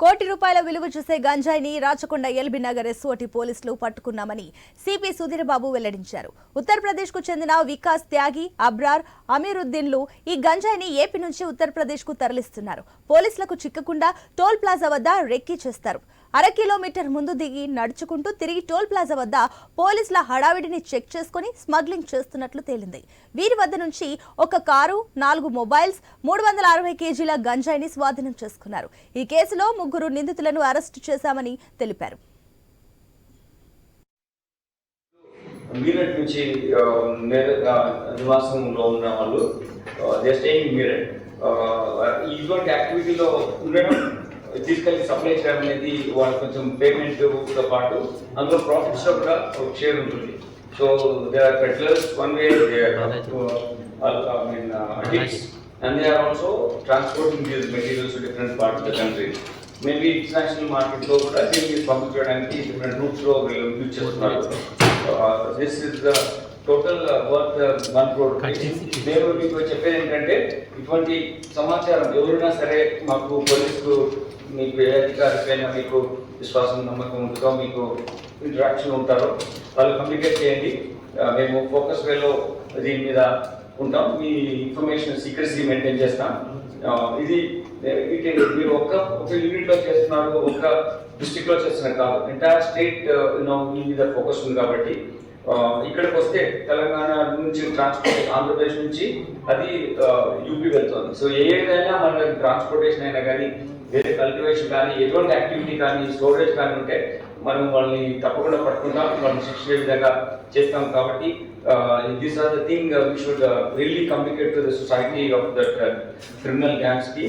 కోటి రూపాయల విలువ చేసే గంజాయిని రాచకొండ ఎల్బీ నగర్ ఎస్ఓటి పోలీసులు పట్టుకున్నామని సిపి సుధీర్బాబు వెల్లడించారు. ఉత్తరప్రదేశ్కు చెందిన వికాస్ త్యాగి అబ్రార్ అమీరుద్దీన్లు ఈ గంజాయిని ఏపీ నుంచి ఉత్తరప్రదేశ్కు తరలిస్తున్నారు. పోలీసులకు చిక్కకుండా టోల్ ప్లాజా వద్ద రెక్కీ చేస్తారు. అర కిలోమీటర్ ముందు దిగి నడుచుకుంటూ తిరిగి టోల్ ప్లాజా వద్ద పోలీసుల హడావిడిని చెక్ చేసుకుని స్మగ్లింగ్ చేస్తున్నట్లు తేలింది. వీరి వద్ద నుంచి ఒక కారు నాలుగు మొబైల్స్ మూడు వందల అరవై కేజీల గంజాయిని స్వాధీనం చేసుకున్నారు. ఈ కేసులో ముగ్గురు నిందితులను అరెస్టు చేశామని తెలిపారు. మీరట్ నుంచి నివాసంలో ఉన్న వాళ్ళు జస్ట్ మీరట్ ఇటువంటి యాక్టివిటీలో ఉండడం తీసుకెళ్ళి సప్లై చేయడం అనేది వాళ్ళకి కొంచెం పేమెంట్తో పాటు అందులో ప్రాఫిట్స్లో కూడా ఒక షేర్ ఉంటుంది. So they are peddlers one way they I mean addicts and they are also transporting these materials different part of the country maybe international మార్కెట్లో కూడా దీన్ని పంపించడానికి డిఫరెంట్ రూట్స్లో వీళ్ళు యూజ్ చేస్తున్నారు. This is the total worth one crore నేను మీకు చెప్పేది ఏంటంటే ఇటువంటి సమాచారం ఎవరైనా సరే మాకు పోలీసులు మీకు ఏ అధికారికైనా మీకు విశ్వాసం నమ్మకం ఉంటుందో మీకు ఇంటరాక్షన్ ఉంటారో వాళ్ళు కమ్యూనికేట్ చేయండి. మేము ఫోకస్ వేలో దీని మీద ఉంటాం. మీ ఇన్ఫర్మేషన్ సీక్రెసీ మెయింటైన్ చేస్తాం. ఇది మీరు ఒక్క ఒక యూనిట్లో చేస్తున్నారు ఒక్క డిస్ట్రిక్ట్లో చేస్తున్నారు కాదు. ఎంటైర్ స్టేట్ మీ మీద ఫోకస్ ఉంది కాబట్టి ఇక్కడికి వస్తే తెలంగాణ నుంచి ట్రాన్స్పోర్ట్ ఆంధ్రప్రదేశ్ నుంచి అది యూపీ వెళ్తుంది. సో ఏదైనా మన ట్రాన్స్పోర్టేషన్ అయినా కానీ వేరే కల్టివేషన్ కానీ ఎటువంటి యాక్టివిటీ కానీ స్టోరేజ్ కానీ ఉంటే మనం వాళ్ళని తప్పకుండా పట్టుకుంటాం వాళ్ళని శిక్షణ విధంగా చేస్తాం కాబట్టి this are the thing we should really communicate to the society of that criminal గ్యాంగ్స్కి.